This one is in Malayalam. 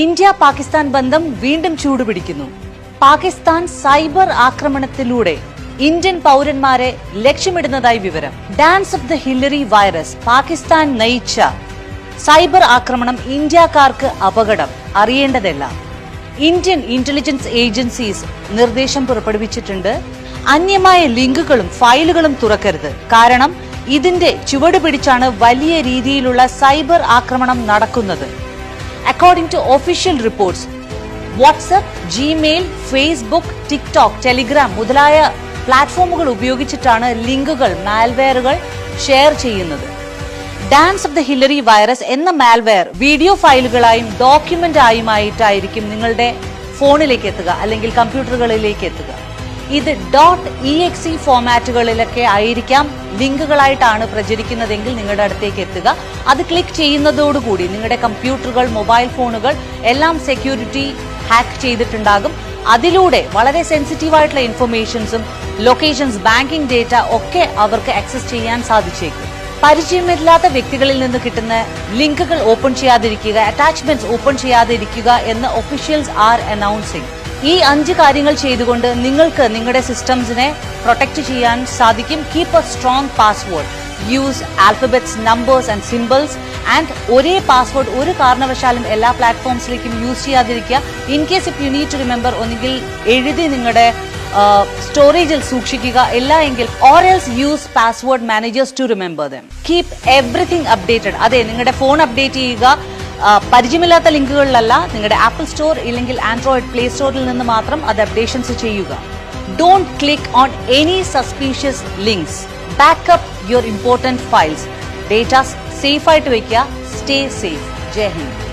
ഇന്ത്യ പാകിസ്ഥാൻ ബന്ധം വീണ്ടും ചൂടുപിടിക്കുന്നു. പാകിസ്ഥാൻ സൈബർ ആക്രമണത്തിലൂടെ ഇന്ത്യൻ പൗരന്മാരെ ലക്ഷ്യമിടുന്നതായി വിവരം. Dance of the Hillary virus Pakistan നയിച്ച സൈബർ ആക്രമണം ഇന്ത്യക്കാർക്ക് അപകടം അറിയേണ്ടതെല്ലാം. ഇന്ത്യൻ ഇന്റലിജൻസ് ഏജൻസീസ് നിർദ്ദേശം പുറപ്പെടുവിച്ചിട്ടുണ്ട്. അന്യമായ ലിങ്കുകളും ഫയലുകളും തുറക്കരുത്. കാരണം ഇതിന്റെ ചുവട് പിടിച്ചാണ് വലിയ രീതിയിലുള്ള സൈബർ ആക്രമണം നടക്കുന്നത്. According to official reports. WhatsApp Gmail Facebook TikTok Telegram മുതലായ പ്ലാറ്റ്ഫോമുകൾ ഉപയോഗിച്ചിട്ടാണ് ലിങ്കുകൾ മാൽവെയറുകൾ ഷെയർ ചെയ്യുന്നത് dance of the Hillary virus എന്ന മാൽവെയർ വീഡിയോ ഫയലുകളായും ഡോക്യുമെന്റ് ആയുമായിട്ടായിരിക്കും നിങ്ങളുടെ ഫോണിലേക്ക് എത്തുക അല്ലെങ്കിൽ കമ്പ്യൂട്ടറുകളിലേക്ക് എത്തുക ഇത് ഡോട്ട് ഇ എക്സ് ഫോമാറ്റുകളിലൊക്കെ ആയിരിക്കാം. ലിങ്കുകളായിട്ടാണ് പ്രചരിക്കുന്നതെങ്കിൽ നിങ്ങളുടെ അടുത്തേക്ക് എത്തുക. അത് ക്ലിക്ക് ചെയ്യുന്നതോടുകൂടി നിങ്ങളുടെ കമ്പ്യൂട്ടറുകൾ മൊബൈൽ ഫോണുകൾ എല്ലാം സെക്യൂരിറ്റി ഹാക്ക് ചെയ്തിട്ടുണ്ടാകും. അതിലൂടെ വളരെ സെൻസിറ്റീവ് ആയിട്ടുള്ള ഇൻഫർമേഷൻസും ലൊക്കേഷൻസ് ബാങ്കിംഗ് ഡേറ്റ ഒക്കെ അവർക്ക് ആക്സസ് ചെയ്യാൻ സാധിച്ചേക്കും. പരിചയമില്ലാത്ത വ്യക്തികളിൽ നിന്ന് കിട്ടുന്ന ലിങ്കുകൾ ഓപ്പൺ ചെയ്യാതിരിക്കുക അറ്റാച്ച്മെന്റ്സ് ഓപ്പൺ ചെയ്യാതിരിക്കുക എന്ന് ഒഫീഷ്യൽസ് ആർ അനൗൺസിംഗ് ഈ അഞ്ച് കാര്യങ്ങൾ ചെയ്തുകൊണ്ട് നിങ്ങൾക്ക് നിങ്ങളുടെ സിസ്റ്റംസിനെ പ്രൊട്ടക്ട് ചെയ്യാൻ സാധിക്കും. Keep a strong password use alphabets numbers and symbols and ഒരേ പാസ്വേഡ് ഒരു കാരണവശാലും എല്ലാ പ്ലാറ്റ്ഫോംസിലേക്കും യൂസ് ചെയ്യാതിരിക്കുക. In case if you need to remember ഒന്നുകിൽ എഴുതി നിങ്ങളുടെ സ്റ്റോറേജിൽ സൂക്ഷിക്കുക. ഇല്ല എങ്കിൽ or else use password managers to remember them keep everything updated അതെ നിങ്ങളുടെ ഫോൺ അപ്ഡേറ്റ് ചെയ്യുക. പരിചയമില്ലാത്ത ലിങ്കുകളിലല്ല നിങ്ങളുടെ ആപ്പിൾ സ്റ്റോർ ഇല്ലെങ്കിൽ ആൻഡ്രോയിഡ് പ്ലേ സ്റ്റോറിൽ നിന്ന് മാത്രം അത് അപ്ഡേഷൻസ് ചെയ്യുക. Don't click on any suspicious links backup your important files datas safe ആയിട്ട് വെക്കുക. Stay safe Jai Hind.